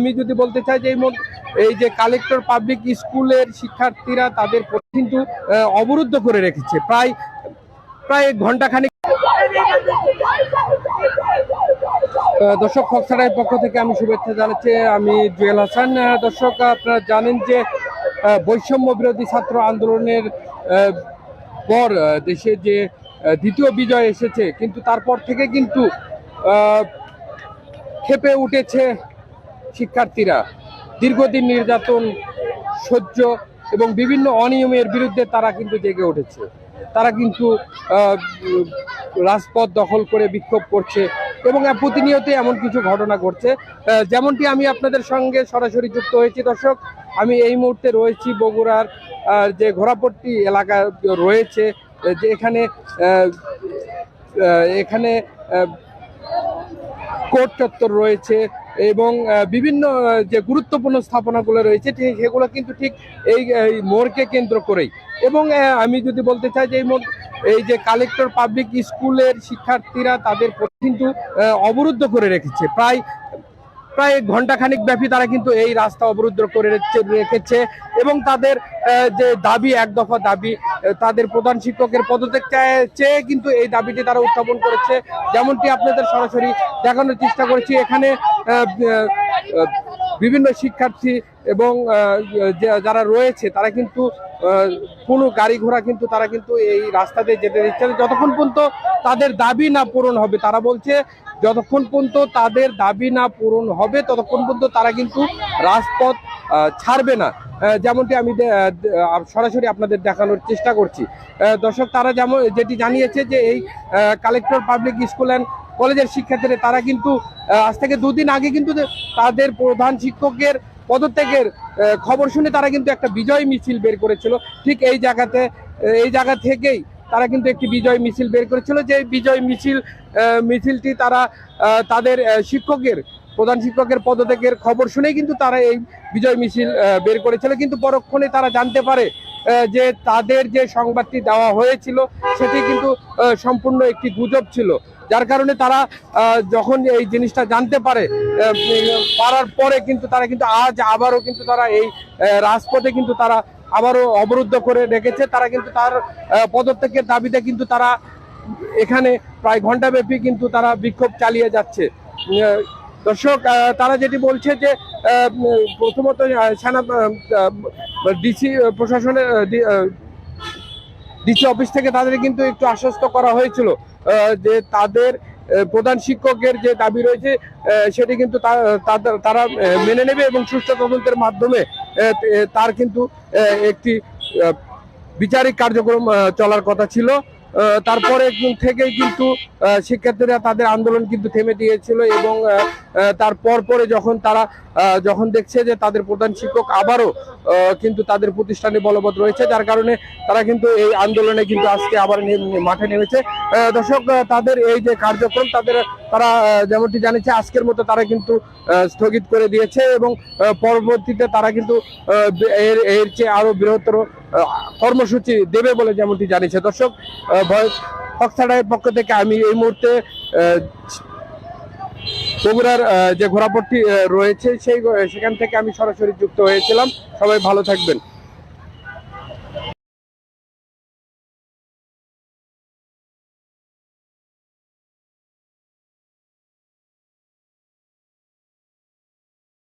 আমি যদি বলতে চাই যে এই যে কালেক্টর পাবলিক স্কুলের শিক্ষার্থীরা তাদের কিন্তু অবরুদ্ধ করে রেখেছে। প্রায় প্রায় ঘন্টাখানিক দর্শক ফক্সারের পক্ষ থেকে আমি শুভেচ্ছা জানাচ্ছি। আমি জুয়েল হাসান। দর্শক, আপনারা জানেন যে বৈষম্য বিরোধী ছাত্র আন্দোলনের পর দেশে যে দ্বিতীয় বিজয় এসেছে, কিন্তু তারপর থেকে কিন্তু খেপে উঠেছে শিক্ষার্থীরা দীর্ঘদিন নির্যাতন, সহ্য এবং বিভিন্ন অনিয়মের বিরুদ্ধে তারা কিন্তু জেগে উঠেছে। তারা কিন্তু রাজপথ দখল করে বিক্ষোভ করছে এবং প্রতিনিয়ত এমন কিছু ঘটনা ঘটছে। যেমনটি আমি আপনাদের সঙ্গে সরাসরি যুক্ত হয়েছি, দর্শক, আমি এই মুহূর্তে রয়েছি বগুড়ার যে ঘোড়াপট্টি এলাকা রয়েছে যে এখানে এখানে কোর্ট চত্বর রয়েছে এবং বিভিন্ন যে গুরুত্বপূর্ণ স্থাপনাগুলো রয়েছে, ঠিক সেগুলো কিন্তু ঠিক এই মোড়কে কেন্দ্র করেই। এবং আমি যদি বলতে চাই যে এই মোড়, এই যে কালেক্টর পাবলিক স্কুলের শিক্ষার্থীরা তাদের কিন্তু অবরুদ্ধ করে রেখেছে। প্রায় প্রায় ঘণ্টা ঘন্টাখানিক ব্যাপী তারা কিন্তু এই রাস্তা অবরুদ্ধ করে রেখেছে- এবং তাদের যে দাবি, এক দফা দাবি তাদের প্রধান শিক্ষকের পদত্যাগ চেয়ে কিন্তু এই দাবিটি তারা উত্থাপন করেছে। যেমনটি আপনাদের সরাসরি দেখানোর চেষ্টা করেছি, এখানে বিভিন্ন শিক্ষার্থী এবং যারা রয়েছে, তারা কিন্তু কোনো গাড়ি ঘোড়া কিন্তু তারা কিন্তু এই রাস্তা দিয়ে যেতে দিচ্ছে যতক্ষণ পর্যন্ত তাদের দাবি না পূরণ হবে, তারা বলছে যতক্ষণ পর্যন্ত তাদের দাবি না পূরণ হবে, ততক্ষণ পর্যন্ত তারা কিন্তু রাজপথ ছাড়বে না। যেমনটি আমি সরাসরি আপনাদের দেখানোর চেষ্টা করছি। দর্শক, তারা যেমন, যেটি জানিয়েছে যে এই কালেক্টর পাবলিক স্কুল অ্যান্ড কলেজের শিক্ষার্থীরা তারা কিন্তু আজ থেকে দুদিন আগে কিন্তু তাদের প্রধান শিক্ষকের পদত্যাগের খবর শুনে তারা কিন্তু একটা বিজয় মিছিল বের করেছিল। ঠিক এই জায়গাতে এই জায়গা থেকেই তারা কিন্তু একটি বিজয় মিছিল বের করেছিল। যে বিজয় মিছিল মিছিলটি তারা তাদের শিক্ষকের প্রধান শিক্ষকের পদত্যাগের খবর শুনেই কিন্তু তারা এই বিজয় মিছিল বের করেছিল। কিন্তু পরক্ষণে তারা জানতে পারে যে তাদের যে সংবাদটি দেওয়া হয়েছিল, সেটি কিন্তু সম্পূর্ণ একটি গুজব ছিল। যার কারণে তারা যখন এই জিনিসটা জানতে পারে পারার পরে কিন্তু তারা কিন্তু আজ আবারও কিন্তু তারা এই রাজপথে কিন্তু তারা আবারও অবরুদ্ধ করে রেখেছে। তারা কিন্তু তার পদত্যাগের দাবিতে কিন্তু তারা এখানে প্রায় ঘন্টাব্যাপী কিন্তু তারা বিক্ষোভ চালিয়ে যাচ্ছে। দর্শক তারা যেটি বলছে যে প্রথমত সেনা ডিসি প্রশাসনের ডিসি অফিস থেকে তাদের কিন্তু একটু আশ্বস্ত করা হয়েছিল যে তাদের প্রধান শিক্ষকের যে দাবি রয়েছে সেটি কিন্তু তারা মেনে নেবে এবং সুষ্ঠু তদন্তের মাধ্যমে তার কিন্তু একটি বিচারিক কার্যক্রম চলার কথা ছিল। তারপরে থেকেই কিন্তু শিক্ষার্থীরা তাদের আন্দোলন কিন্তু থেমে দিয়েছিল এবং তারপর পরে যখন তারা যখন দেখছে যে তাদের প্রধান শিক্ষক আবারও কিন্তু তাদের প্রতিষ্ঠানে বলবৎ রয়েছে, যার কারণে তারা কিন্তু এই আন্দোলনে কিন্তু আজকে আবার মাঠে নেমেছে। দর্শক তাদের এই যে কার্যক্রম, তাদের, তারা যেমনটি জানিয়েছে, আজকের মতো তারা কিন্তু স্থগিত করে দিয়েছে এবং পরবর্তীতে তারা কিন্তু এর এর চেয়ে আরও বৃহত্তর কর্মসূচি দেবে বলে যেমনটি জানিয়েছে। দর্শক ভয়েস পক্ষ থেকে আমি এই মুহূর্তে বগুড়ার যে ঘোরাপট্টি রয়েছে সেই, সেখান থেকে আমি সরাসরি যুক্ত হয়েছিলাম। সবাই ভালো থাকবেন।